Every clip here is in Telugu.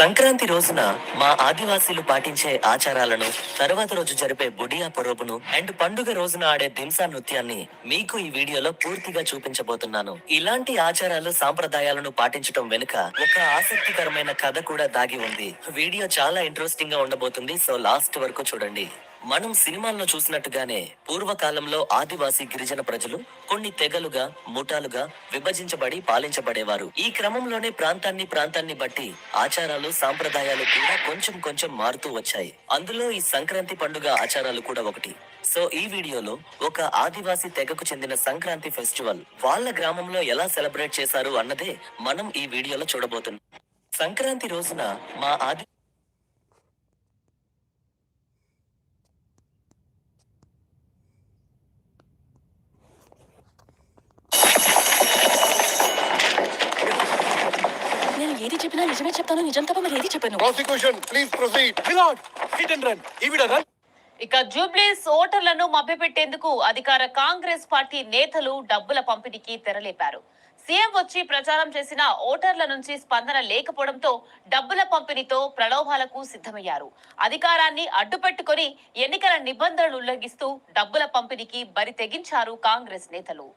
సంక్రాంతి రోజున మా ఆదివాసీలు పాటించే ఆచారాలను తర్వాత రోజు జరిపే బుడియా పొరోబును అండ్ పండుగ రోజున ఆడే దింసా నృత్యాన్ని మీకు ఈ వీడియోలో పూర్తిగా చూపించబోతున్నాను. ఇలాంటి ఆచారాలు సాంప్రదాయాలను పాటించడం వెనుక ఒక ఆసక్తికరమైన కథ కూడా దాగి ఉంది. వీడియో చాలా ఇంట్రెస్టింగ్గా ఉండబోతుంది. సో లాస్ట్ వరకు చూడండి. మనం సినిమాల్లో చూసినట్టుగానే పూర్వకాలంలో ఆదివాసీ గిరిజన ప్రజలు కొన్ని తెగలుగా ముఠాలుగా విభజించబడి పాలించబడేవారు. ఈ క్రమంలోనే ప్రాంతాన్ని ప్రాంతాన్ని బట్టి ఆచారాలు సాంప్రదాయాలు కూడా కొంచెం కొంచెం మారుతూ వచ్చాయి. అందులో ఈ సంక్రాంతి పండుగ ఆచారాలు కూడా ఒకటి. సో ఈ వీడియోలో ఒక ఆదివాసీ తెగకు చెందిన సంక్రాంతి ఫెస్టివల్ వాళ్ళ గ్రామంలో ఎలా సెలబ్రేట్ చేశారు అన్నదే మనం ఈ వీడియోలో చూడబోతున్నాం. సంక్రాంతి రోజున మా ఆది నేను ఏది చెప్పినా నిజమే చెప్తాను నిజం తప్ప మరి ఏది చెప్పాను prosecution please proceed milord hit and run ఈవిడ రన్. ఇక జూబ్లీస్ ఓటర్లను మభ్యపెట్టేందుకు అధికార కాంగ్రెస్ పార్టీ నేతలు డబ్బుల పంపిణీకి తెరలేపారు. సీఎం వచ్చి ప్రచారం చేసిన ఓటర్ల నుంచి స్పందన లేకపోవడంతో డబ్బుల పంపిణీతో ప్రలోభాలకు సిద్ధమయ్యారు. అధికారాన్ని అడ్డుపెట్టుకొని ఎన్నికల నిబంధనలు ఉల్లంఘిస్తూ డబ్బుల పంపిణీకి బరి తెగించారు కాంగ్రెస్ నేతలు.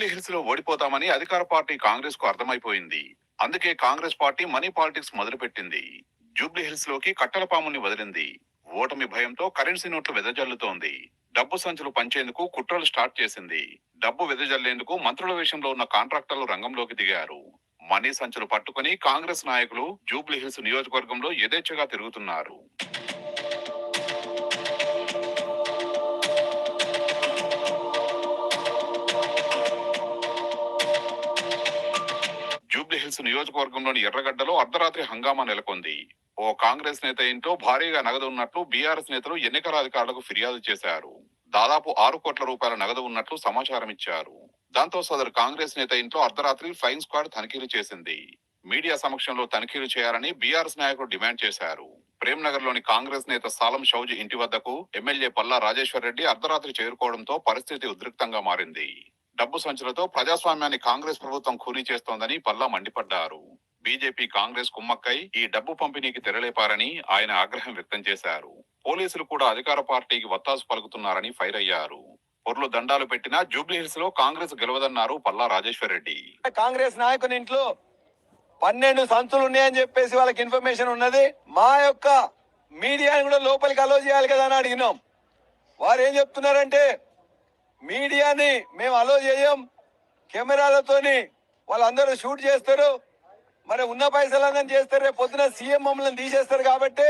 జూబ్లీ హిల్స్లో ఓడిపోతామని అధికార పార్టీ కాంగ్రెస్కు అర్థమైపోయింది. అందుకే కాంగ్రెస్ పార్టీ మనీ పాలిటిక్స్ మొదలుపెట్టింది. జూబ్లీ హిల్స్లోకి కట్టల పాముని వదిలింది. ఓటమి భయంతో కరెన్సీ నోట్లు వెదజల్లుతోంది. డబ్బు సంచులు పంచేందుకు కుట్రలు స్టార్ట్ చేసింది. డబ్బు వెదజల్లేందుకు మంత్రుల విషయంలో ఉన్న కాంట్రాక్టర్లు రంగంలోకి దిగారు. మనీ సంచులు పట్టుకుని కాంగ్రెస్ నాయకులు జూబ్లీ హిల్స్ నియోజకవర్గంలో యథేచ్ఛగా తిరుగుతున్నారు. హిల్స్ నియోజకవర్గంలోని ఎర్రగడ్డలో అర్ధరాత్రి హంగామా నెలకొంది. ఓ కాంగ్రెస్ నేత ఇంట్లో భారీగా నగదు ఉన్నట్లు బీఆర్ఎస్ నేతలు ఎన్నికల అధికారులకు ఫిర్యాదు చేశారు. దాదాపు ఆరు కోట్ల రూపాయల నగదు ఉన్నట్లు సమాచారం ఇచ్చారు. దాంతో సదరు కాంగ్రెస్ నేత ఇంట్లో అర్ధరాత్రి ఫ్లయింగ్ స్క్వాడ్ తనిఖీలు చేసింది. మీడియా సమక్షంలో తనిఖీలు చేయాలని బీఆర్ఎస్ నాయకులు డిమాండ్ చేశారు. ప్రేమ్ నగర్లోని కాంగ్రెస్ నేత సాలం షౌజ్ ఇంటి వద్దకు ఎమ్మెల్యే పల్లా రాజేశ్వర్ రెడ్డి అర్ధరాత్రి చేరుకోవడంతో పరిస్థితి ఉద్రిక్తంగా మారింది. డబ్బు సంచులతో ప్రజాస్వామ్యాన్ని కాంగ్రెస్ ప్రభుత్వం ఖూనీ చేస్తోందని పల్లా మండిపడ్డారు. బీజేపీ కాంగ్రెస్ కుమ్మక్కై ఈ డబ్బు పంపిణీకి తెరలేపారని ఆయన ఆగ్రహం వ్యక్తం చేశారు. పోలీసులు కూడా అధికార పార్టీకి వత్తాసు పలుకుతున్నారని ఫైర్ అయ్యారు. పొర్లు దండాలు పెట్టినా జూబ్లీహిల్స్లో కాంగ్రెస్ గెలవదన్నారు పల్లా రాజేశ్వర్ రెడ్డి కాంగ్రెస్ నాయకుని ఇంట్లో పన్నెండు సంచులు ఉన్నాయని చెప్పేసి వాళ్ళకి ఇన్ఫర్మేషన్ ఉన్నది. మా యొక్క మీడియాని కూడా లోపలికి అలో చేయాలి కదా అని అడిగినాం. వారు ఏం చెప్తున్నారంటే మీడియాని మేము అలో చేయం. కెమెరాలతోని వాళ్ళందరూ షూట్ చేస్తారు. మరి ఉన్న పైసలందరం చేస్తారు. రేపు పొద్దున సీఎం మమ్మల్ని తీసేస్తారు కాబట్టి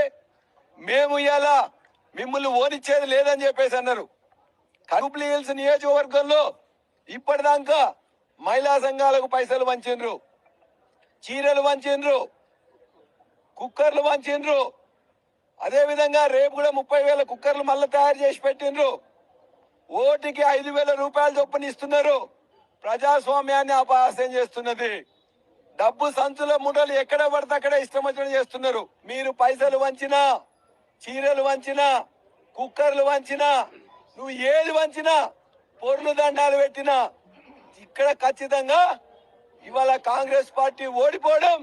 మేము ఇవాళ మిమ్మల్ని ఓనిచ్చేది లేదని చెప్పేసి అన్నారు. కడుపులి హిల్స్ నియోజకవర్గంలో ఇప్పటిదాకా మహిళా సంఘాలకు పైసలు వంచిండ్రు చీరలు వంచిండ్రు కుక్కర్లు వంచిండ్రు అదేవిధంగా రేపు కూడా ముప్పై వేల కుక్కర్లు మళ్ళీ తయారు చేసి పెట్టిండ్రు. ఓటికి ఐదు వేల రూపాయలు చొప్పున ఇస్తున్నారు. ప్రజాస్వామ్యాన్ని అపహాస్యం చేస్తున్నది. డబ్బు సంచుల ముఠలు ఎక్కడ పడితే అక్కడ ఇష్టం వచ్చిన చేస్తున్నారు. మీరు పైసలు వంచినా చీరలు వంచినా కుక్కర్లు వంచినా నువ్వు ఏది వంచినా పొర్లు దండాలు పెట్టినా ఇక్కడ ఖచ్చితంగా ఇవాళ కాంగ్రెస్ పార్టీ ఓడిపోవడం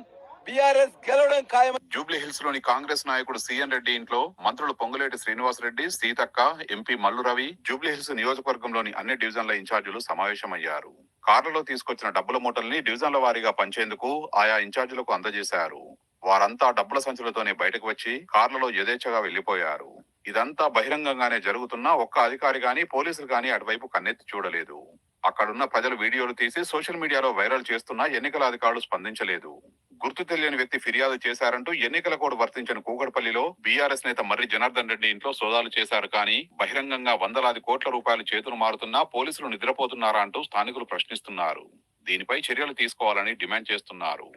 బీఆర్ఎస్ గెలవడం ఖాయం జూబ్లీ హిల్స్లోని కాంగ్రెస్ నాయకుడు సిఎన్ రెడ్డి ఇంట్లో మంత్రులు పొంగులేటి శ్రీనివాస్ రెడ్డి సీతక్క ఎంపీ మల్లు రవి జూబ్లీ హిల్స్ నియోజకవర్గంలోని అన్ని డివిజన్ల ఇన్ఛార్జీలు సమావేశమయ్యారు. కార్లలో తీసుకొచ్చిన డబ్బుల మూటల్ని డివిజన్ల వారీగా పంచేందుకు ఆయా ఇన్ఛార్జీలకు అందజేశారు. వారంతా డబ్బుల సంచులతోనే బయటకు వచ్చి కార్లలో యథేచ్ఛగా వెళ్ళిపోయారు ఇదంతా బహిరంగంగానే జరుగుతున్నా ఒక్క అధికారి గాని పోలీసులు గాని అటువైపు కన్నెత్తి చూడలేదు. అక్కడున్న ప్రజలు వీడియోలు తీసి సోషల్ మీడియాలో వైరల్ చేస్తున్నా ఎన్నికల అధికారులు స్పందించలేదు. గుర్తు తెలియని వ్యక్తి ఫిర్యాదు చేశారంటూ ఎన్నికల కోడ్ వర్తించిన కూకట్పల్లిలో బీఆర్ఎస్ నేత మర్రి జనార్దన్ రెడ్డి ఇంట్లో సోదాలు చేశారు కానీ బహిరంగంగా వందలాది కోట్ల రూపాయలు చేతులు మారుతున్నా పోలీసులు నిద్రపోతున్నారా అంటూ స్థానికులు ప్రశ్నిస్తున్నారు. దీనిపై చర్యలు తీసుకోవాలని డిమాండ్ చేస్తున్నారు.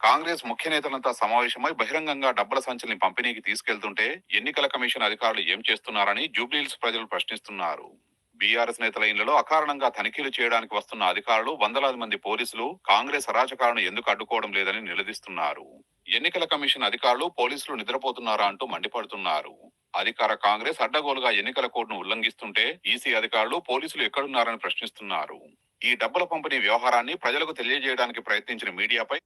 కాంగ్రెస్ ముఖ్య నేతలంతా సమావేశమై బహిరంగంగా డబ్బుల సంచుల్ని పంపిణీకి తీసుకెళ్తుంటే ఎన్నికల కమిషన్ అధికారులు ఏం చేస్తున్నారని జూబ్లీహిల్స్ ప్రజలు ప్రశ్నిస్తున్నారు. బీఆర్ఎస్ నేతల ఇళ్ళలో అకారణంగా తనిఖీలు చేయడానికి వస్తున్న అధికారులు వందలాది మంది పోలీసులు కాంగ్రెస్ అరాచకాలను ఎందుకు అడ్డుకోవడం లేదని నిలదీస్తున్నారు. ఎన్నికల కమిషన్ అధికారులు పోలీసులు నిద్రపోతున్నారా అంటూ మండిపడుతున్నారు. అధికార కాంగ్రెస్ అడ్డగోలుగా ఎన్నికల కోడ్ను ఉల్లంఘిస్తుంటే ఈసీ అధికారులు పోలీసులు ఎక్కడున్నారని ప్రశ్నిస్తున్నారు. ఈ డబ్బుల పంపిణీ వ్యవహారాన్ని ప్రజలకు తెలియజేయడానికి ప్రయత్నించిన మీడియాపై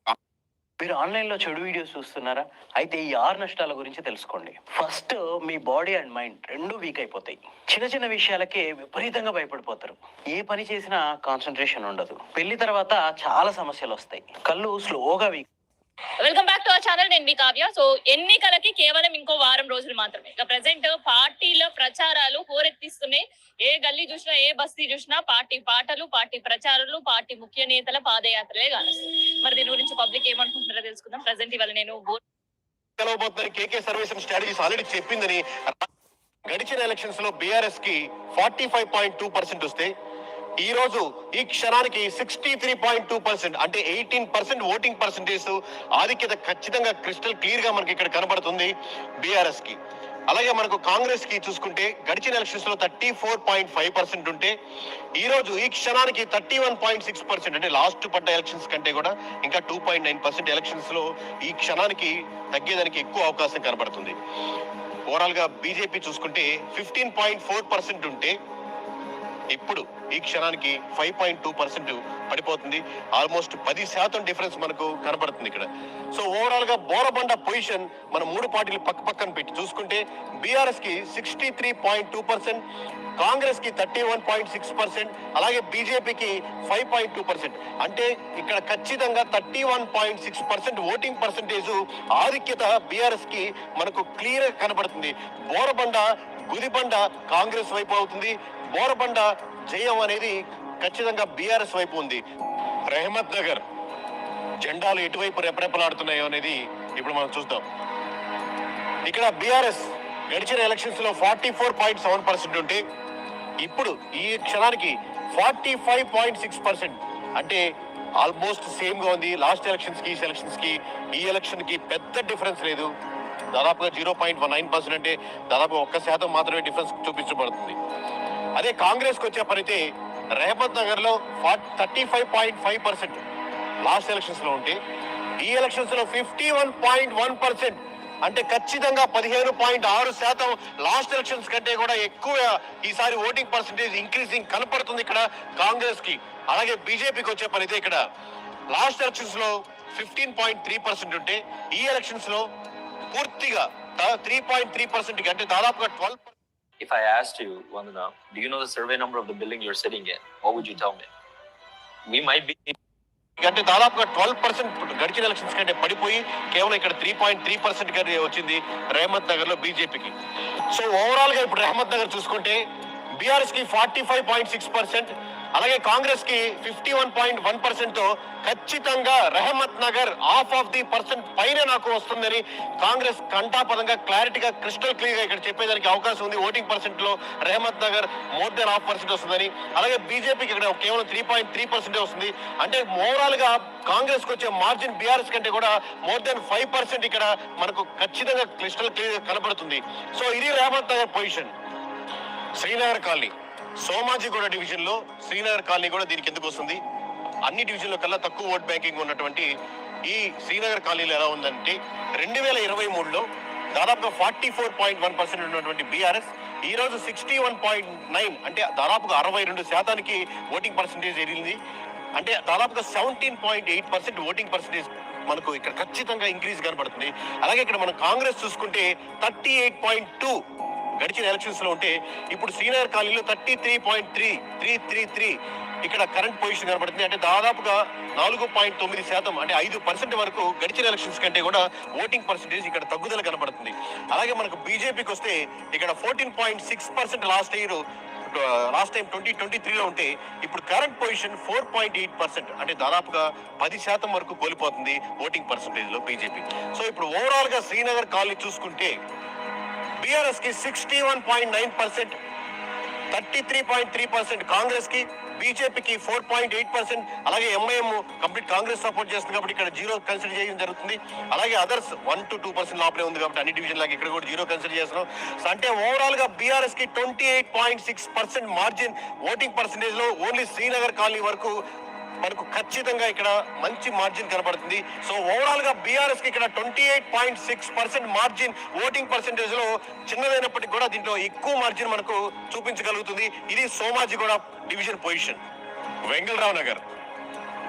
మీరు ఆన్లైన్లో చెడు వీడియోస్ చూస్తున్నారా? అయితే ఈ ఆరు నష్టాల గురించి తెలుసుకోండి. ఫస్ట్ మీ బాడీ అండ్ మైండ్ రెండు వీక్ అయిపోతాయి. చిన్న చిన్న విషయాలకే విపరీతంగా భయపడిపోతారు. ఏ పని చేసినా కాన్సన్ట్రేషన్ ఉండదు. పెళ్ళి తర్వాత చాలా సమస్యలు వస్తాయి. కళ్ళు స్లోగా weak welcome back to our channel నేను మీ కావ్య. సో ఎన్నికలకి కేవలం ఇంకో వారం రోజులు మాత్రమే. ఇక ప్రజెంట్ పార్టీల ప్రచారాలు హోరెత్తిస్తున్నాయి ఏ గల్లీ చూసినా ఏ బస్తీ చూసినా పార్టీ పాటలు పార్టీ ప్రచారాలు పార్టీ ముఖ్య నేతల పాదయాత్రలే కానొస్తాయి. మరి దీని గురించి పబ్లిక్ ఏమనుకుంటున్నారో తెలుసుకుందాం. ప్రజెంట్ ఇవాళ నేను కేకే సర్వేషన్ స్ట్రాటజీస్ ఆల్రెడీ చెప్పిందని. గడిచిన ఎలక్షన్స్లో బీఆర్ఎస్కి forty five point two percent వస్తే ఈ రోజు ఈ క్షణానికి sixty three point two percent అంటే ఎయిటీన్ పర్సెంట్ ఓటింగ్ పర్సెంటేజ్ ఆధిక్యత ఖచ్చితంగా క్రిస్టల్ క్లియర్గా మనకి ఇక్కడ కనబడుతుంది బీఆర్ఎస్కి. అలాగే మనకు కాంగ్రెస్కి చూసుకుంటే గడిచిన ఎలక్షన్స్లో thirty four point five percent ఉంటే ఈ రోజు ఈ క్షణానికి thirty one point six percent అంటే లాస్ట్ పడ్డ ఎలక్షన్స్ కంటే కూడా ఇంకా టూ పాయింట్ నైన్ పర్సెంట్ ఎలక్షన్స్లో ఈ క్షణానికి తగ్గేదానికి ఎక్కువ అవకాశం కనబడుతుంది. ఓవరాల్గా బీజేపీ చూసుకుంటే ఫిఫ్టీన్ పాయింట్ ఫోర్ పర్సెంట్ ఉంటే ఇప్పుడు ఈ క్షణానికి ఫైవ్ పాయింట్ టూ పర్సెంట్ పడిపోతుంది. ఆల్మోస్ట్ పది శాతం డిఫరెన్స్ మనకు కనబడుతుంది ఇక్కడ. సో ఓవరాల్గా బోరబండ పొజిషన్ మన మూడు పార్టీలు పక్క పక్కన పెట్టి చూసుకుంటే బీఆర్ఎస్కి sixty three point two percent కాంగ్రెస్కి thirty one point six percent అలాగే బీజేపీకి ఫైవ్ పాయింట్ టూ పర్సెంట్ అంటే ఇక్కడ ఖచ్చితంగా thirty one point six percent voting percentage ఆధిక్యత బీఆర్ఎస్కి మనకు క్లియర్ కనబడుతుంది. బోరబండ గుదిబండ కాంగ్రెస్ వైపు అవుతుంది. బోరబండ జయం అనేది ఖచ్చితంగా బీఆర్ఎస్ వైపు ఉంది. రెహమత్ నగర్ జెండాలు ఎటువైపు రెపరెపలాడుతున్నాయో అనేది ఇప్పుడు మనం చూద్దాం. ఇక్కడ బీఆర్ఎస్ గడిచిన ఎలక్షన్స్లో forty four point seven percent ఉంటే ఇప్పుడు ఈ క్షణానికి forty five point six percent అంటే ఆల్మోస్ట్ సేమ్గా ఉంది. లాస్ట్ ఎలక్షన్స్కి ఈ ఎలక్షన్స్కి ఈ ఎలక్షన్కి పెద్ద డిఫరెన్స్ లేదు. దాదాపుగా zero point one nine percent అంటే దాదాపు ఒక్క శాతం మాత్రమే డిఫరెన్స్ చూపించబడుతుంది. అదే కాంగ్రెస్కు వచ్చే పనైతే రేపత్ నగర్లో thirty five point five percent last ఎలక్షన్స్లో ఉంటే ఈ ఎలక్షన్స్లో fifty one point one percent అంటే ఖచ్చితంగా పదిహేను పాయింట్ ఆరు శాతం లాస్ట్ ఎలక్షన్స్ కంటే కూడా ఎక్కువ ఈసారి ఓటింగ్ పర్సంటేజ్ ఇంక్రీజింగ్ కనపడుతుంది ఇక్కడ కాంగ్రెస్కి అలాగే బీజేపీకి వచ్చే పనైతే ఇక్కడ లాస్ట్ ఎలక్షన్స్లో ఫిఫ్టీన్ పాయింట్ త్రీ పర్సెంట్ ఉంటే ఈ ఎలక్షన్స్లో పూర్తిగా త్రీ పాయింట్ త్రీ పర్సెంట్ అంటే దాదాపుగా twelve If I asked you, Vandana, do you know the survey number of the building you're sitting in? What would you tell me? We might be అంటే దాదాపుగా ట్వెల్వ్ పర్సెంట్ గడిచిన ఎలక్షన్స్ కంటే పడిపోయి కేవలం ఇక్కడ త్రీ పాయింట్ త్రీ పర్సెంట్ వచ్చింది రెహమత్ నగర్లో బీజేపీకి సో ఓవరాల్గా ఇప్పుడు రెహమత్ నగర్ చూసుకుంటే బీఆర్ఎస్కి forty five point six percent అలాగే కాంగ్రెస్కి ఫిఫ్టీ వన్ పాయింట్ వన్ పర్సెంట్తో ఖచ్చితంగా Rahmat Nagar half of the percent పైన నాకు వస్తుందని కాంగ్రెస్ కంటాపదంగా క్లారిటీగా క్రిస్టల్ క్లియర్గా ఇక్కడ చెప్పేదానికి అవకాశం ఉంది. ఓటింగ్ పర్సెంట్లో Rahmat Nagar more than half percent వస్తుందని. అలాగే బీజేపీకి ఇక్కడ కేవలం త్రీ పాయింట్ త్రీ పర్సెంట్ వస్తుంది. అంటే ఓవరాల్గా కాంగ్రెస్కు వచ్చే మార్జిన్ బీఆర్ఎస్ కంటే కూడా మోర్ దెన్ ఫైవ్ పర్సెంట్ ఇక్కడ మనకు ఖచ్చితంగా క్రిస్టల్ క్లియర్ కనబడుతుంది. సో ఇది రెహమత్ నగర్ పొజిషన్. శ్రీనగర్ కాలనీ. సోమాజిగూడ డివిజన్లో శ్రీనగర్ కాలనీ కూడా దీనికి ఎందుకు వస్తుంది? అన్ని డివిజన్ల కల్లా తక్కువ ఓట్ బ్యాంకింగ్ ఉన్నటువంటి ఈ శ్రీనగర్ కాలనీలో ఎలా ఉందంటే రెండు వేల ఇరవై మూడులో దాదాపుగా forty four point one percent ఉన్నటువంటి బీఆర్ఎస్ ఈ రోజు సిక్స్టీ వన్ పాయింట్ నైన్ అంటే దాదాపుగా అరవై రెండు శాతానికి ఓటింగ్ పర్సెంటేజ్ ఎదిగింది అంటే దాదాపుగా seventeen point eight percent voting percentage మనకు ఇక్కడ ఖచ్చితంగా ఇంక్రీజ్ కనబడుతుంది. అలాగే ఇక్కడ మనం కాంగ్రెస్ చూసుకుంటే థర్టీ ఎయిట్ పాయింట్ టూ గడిచిన ఎలక్షన్స్లో ఉంటే ఇప్పుడు సీనియర్ కాలనీలో thirty three point three three three three ఇక్కడ కరెంట్ పొజిషన్ కనబడుతుంది. అంటే దాదాపుగా నాలుగు పాయింట్ తొమ్మిది శాతం అంటే ఐదు పర్సెంట్ వరకు గడిచిన ఎలక్షన్స్ కంటే కూడా ఓటింగ్ పర్సెంటేజ్ ఇక్కడ తగ్గుదల కనబడుతుంది. అలాగే మనకు బీజేపీకి వస్తే ఇక్కడ fourteen point six percent last year last time twenty twenty త్రీలో ఉంటే ఇప్పుడు current position four point eight percent అంటే దాదాపుగా పది శాతం వరకు కోల్పోతుంది ఓటింగ్ పర్సెంటేజ్లో బీజేపీ సో ఇప్పుడు ఓవరాల్గా శ్రీనగర్ కాలనీ చూసుకుంటే బీఆర్ఎస్కి sixty one point nine percent thirty three point three percent కాంగ్రెస్కి బీజేపీకి ఫోర్ పాయింట్ ఎయిట్ పర్సెంట్ అలాగే ఎంఐఎం కంప్లీట్ కాంగ్రెస్ సపోర్ట్ చేస్తుంది కాబట్టి ఇక్కడ జీరో కన్సిడర్ చేయడం జరుగుతుంది. అలాగే others one to two percent లోపలే ఉంది కాబట్టి అన్ని డివిజన్ లాగా ఇక్కడ కూడా జీరో కన్సిడర్ చేస్తున్నాం. అంటే ఓవరాల్గా బీఆర్ఎస్కి twenty eight point six percent margin voting పర్సెంటేజ్లో only Srinagar colony వరకు మనకు ఖచ్చితంగా ఇక్కడ మంచి మార్జిన్ కనబడుతుంది సో ఓవరాల్గా బీఆర్ఎస్కి ఇక్కడ twenty eight point six percent margin voting పర్సెంటేజ్లో చిన్నదైనప్పటికీ కూడా దీంట్లో ఎక్కువ మార్జిన్ మనకు చూపించగలుగుతుంది. ఇది సోమాజిగూడ డివిజన్ పొజిషన్. వెంగళరావు నగర్.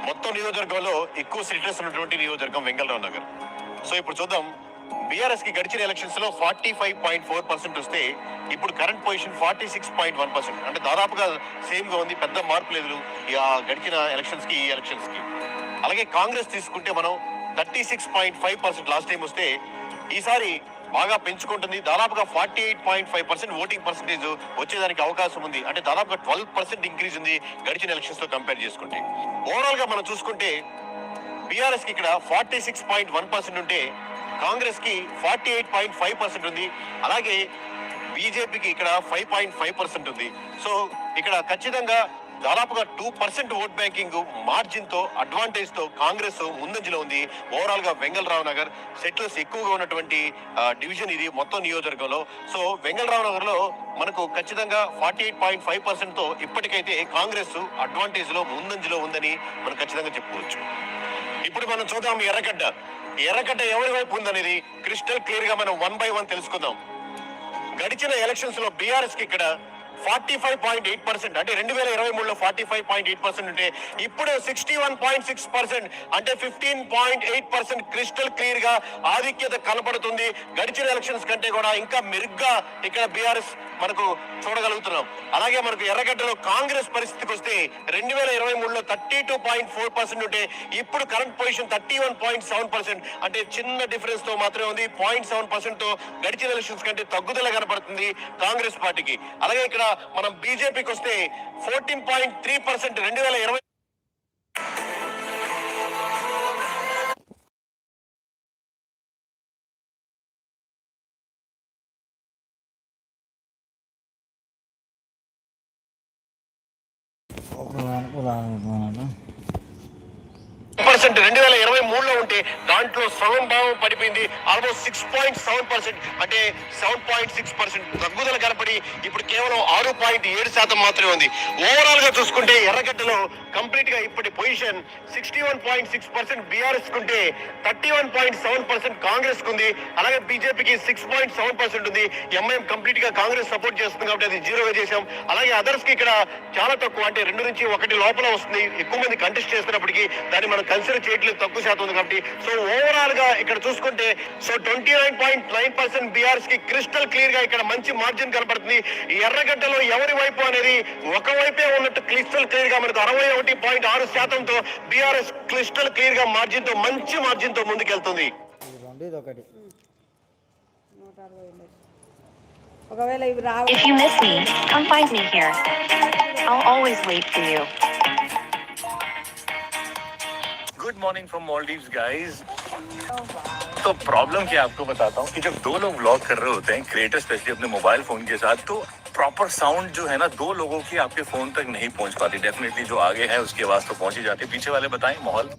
మొత్తం నియోజకవర్గంలో ఎక్కువ సీటర్స్ ఉన్నటువంటి నియోజకవర్గం వెంగళరావు నగర్. సో ఇప్పుడు చూద్దాం బీఆర్ఎస్కి గడిచిన ఎలక్షన్స్లో forty five point four percent వస్తే ఇప్పుడు current position forty six point one percent అంటే దాదాపుగా సేమ్గా ఉంది పెద్ద మార్పు లేదు గడిచిన ఎలక్షన్స్కి ఈ ఎలక్షన్స్కి అలాగే కాంగ్రెస్ తీసుకుంటే మనం thirty six point five percent last time వస్తే ఈసారి బాగా పెంచుకుంటుంది. దాదాపుగా forty eight point five percent voting percentage వచ్చేదానికి అవకాశం ఉంది. అంటే దాదాపుగా ట్వెల్వ్ పర్సెంట్ ఇంక్రీజ్ ఉంది గడిచిన ఎలక్షన్స్తో కంపేర్ చేసుకుంటే. ఓవరాల్గా మనం చూసుకుంటే బీఆర్ఎస్కి ఇక్కడ forty six point one percent ఉంటే కాంగ్రెస్కి forty eight point five percent ఉంది. అలాగే బీజేపీకి ఇక్కడ ఫైవ్ పాయింట్ ఫైవ్ పర్సెంట్ ఉంది. సో ఇక్కడ ఖచ్చితంగా దాదాపుగా టూ పర్సెంట్ ఓట్ బ్యాంకింగ్ మార్జిన్తో అడ్వాంటేజ్తో కాంగ్రెస్ ముందంజలో ఉంది. ఓవరాల్గా వెంగళరావు నగర్ సెటిల్స్ ఎక్కువగా ఉన్నటువంటి డివిజన్ ఇది మొత్తం నియోజకవర్గంలో. సో వెంగళరావు నగర్లో మనకు ఖచ్చితంగా ఫార్టీ ఎయిట్ పాయింట్ ఫైవ్ పర్సెంట్తో ఇప్పటికైతే కాంగ్రెస్ అడ్వాంటేజ్లో ముందంజలో ఉందని మనం ఖచ్చితంగా చెప్పుకోవచ్చు. ఇప్పుడు మనం చూద్దాం ఎర్రగడ్డ. ఎర్రగడ్డ ఎవరి వైపు ఉందనేది క్రిస్టల్ క్లియర్గా మనం వన్ బై వన్ తెలుసుకుందాం. గడిచిన ఎలక్షన్స్లో బీఆర్ఎస్కి ఇక్కడ forty five point eight percent అంటే రెండు వేల ఇరవై మూడులో forty five point eight percent ఉంటే ఇప్పుడు sixty one point six percent అంటే fifteen point eight percent crystal క్లియర్గా ఆధిక్యత కనబడుతుంది గడిచిన ఎలక్షన్స్ కంటే కూడా ఇంకా మెరుగ్గా ఇక్కడ బీఆర్ఎస్ మనకు చూడగలుగుతున్నాం. అలాగే మనకు ఎర్రగడ్డలో కాంగ్రెస్ పరిస్థితికి వస్తే రెండు వేల ఇరవై మూడులో thirty two point four percent ఉంటే ఇప్పుడు current position thirty one point seven percent. అంటే చిన్న డిఫరెన్స్తో మాత్రమే ఉంది. పాయింట్ సెవెన్ పర్సెంట్తో గడిచిన ఎలక్షన్స్ కంటే తగ్గుదల కనబడుతుంది కాంగ్రెస్ పార్టీకి. అలాగే ఇక్కడ మనం బీజేపీకి వస్తే ఫోర్టీన్ పాయింట్ త్రీ పర్సెంట్ రెండు వేల ఇరవై Kullanıp kullanıp kullanalım. పర్సెంట్ రెండు వేల ఇరవై మూడులో ఉంటే దాంట్లో సగం భావం పడిపోయింది. Almost six point seven percent అంటే సెవెన్ పాయింట్ సిక్స్ పర్సెంట్ తగ్గుదల కనపడి ఇప్పుడు కేవలం ఆరు పాయింట్ ఏడు శాతం మాత్రమే ఉంది. ఓవరాల్గా చూసుకుంటే ఎర్రగడ్డలో కంప్లీట్గా ఇప్పటి position sixty one point six percent BRS కుంటే thirty one point seven percent Congress కుంది అలాగే బీజేపీకి సిక్స్ పాయింట్ సెవెన్ పర్సెంట్ ఉంది. ఎంఐఎం కంప్లీట్గా కాంగ్రెస్ సపోర్ట్ చేస్తుంది కాబట్టి అది జీరో చేసాం అలాగే అదర్స్కి ఇక్కడ చాలా తక్కువ. అంటే రెండు నుంచి ఒకటి లోపల వస్తుంది. ఎక్కువ మంది కంటెస్ట్ చేస్తున్నప్పటికీ దాన్ని మనం కన్సిడర్ చేయట్లేదు తక్కువ శాతం ఉంది కాబట్టి సో ఓవరాల్గా ఇక్కడ చూసుకుంటే so twenty nine point nine percent బీఆర్ఎస్కి క్రిస్టల్ క్లియర్గా ఇక్కడ మంచి మార్జిన్ కనపడుతుంది ఈ ఎర్రగడ్డలో ఎవరి వైపు అనేది ఒక వైపే ఉన్నట్టు క్రిస్టల్ క్లియర్గా మనకు అరవై ఒకటి పాయింట్ ఆరు శాతంతో బీఆర్ఎస్ క్రిస్టల్ క్లియర్గా మార్జిన్తో మంచి మార్జిన్తో ముందుకెళ్తుంది రెండు ఇది ఒకటి ఒకవేళ ఇవి రావు If you miss me, come find me here. I'll always wait for you. Good morning from Maldives guys तो प्रॉब्लम क्या आपको बताता हूँ कि जब दो लोग व्लॉग कर रहे होते हैं क्रिएटर स्पेशली अपने मोबाइल फ़ोन के साथ तो प्रॉपर साउंड जो है ना दो लोगों की आपके फ़ोन तक नहीं पहुँच पाती। डेफिनेटली जो आगे है उसकी आवाज़ तो पहुँच ही जाती है। पीछे वाले बताएँ माहौल?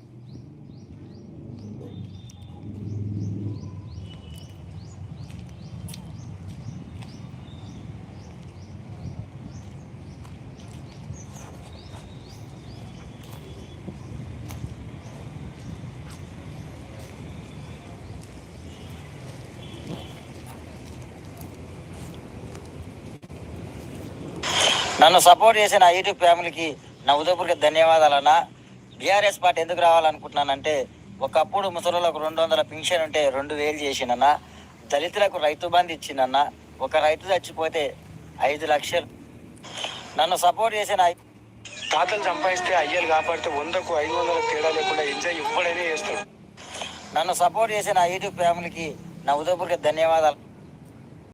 నన్ను సపోర్ట్ చేసిన యూట్యూబ్ ఫ్యామిలీకి నా ఉదయపూర్కి ధన్యవాదాలన్నా. బీఆర్ఎస్ పార్టీ ఎందుకు రావాలనుకుంటున్నానంటే ఒకప్పుడు ముసలిలకు రెండు వందల పింఛన్ ఉంటే రెండు వేలు చేసినన్నా దళితులకు రైతు బంధు ఇచ్చిందన్న ఒక రైతు చచ్చిపోతే ఐదు లక్షలు. నన్ను సపోర్ట్ చేసిన తాతలు సంపాదిస్తే అయ్యలు కాపాడితే వందకు ఐదు వందలకు తేడా లేకుండా ఎంజాయ్ ఇవ్వడైనా చేస్తాడు. నన్ను సపోర్ట్ చేసిన యూట్యూబ్ ఫ్యామిలీకి నా ఉదయపూర్కి ధన్యవాదాలు.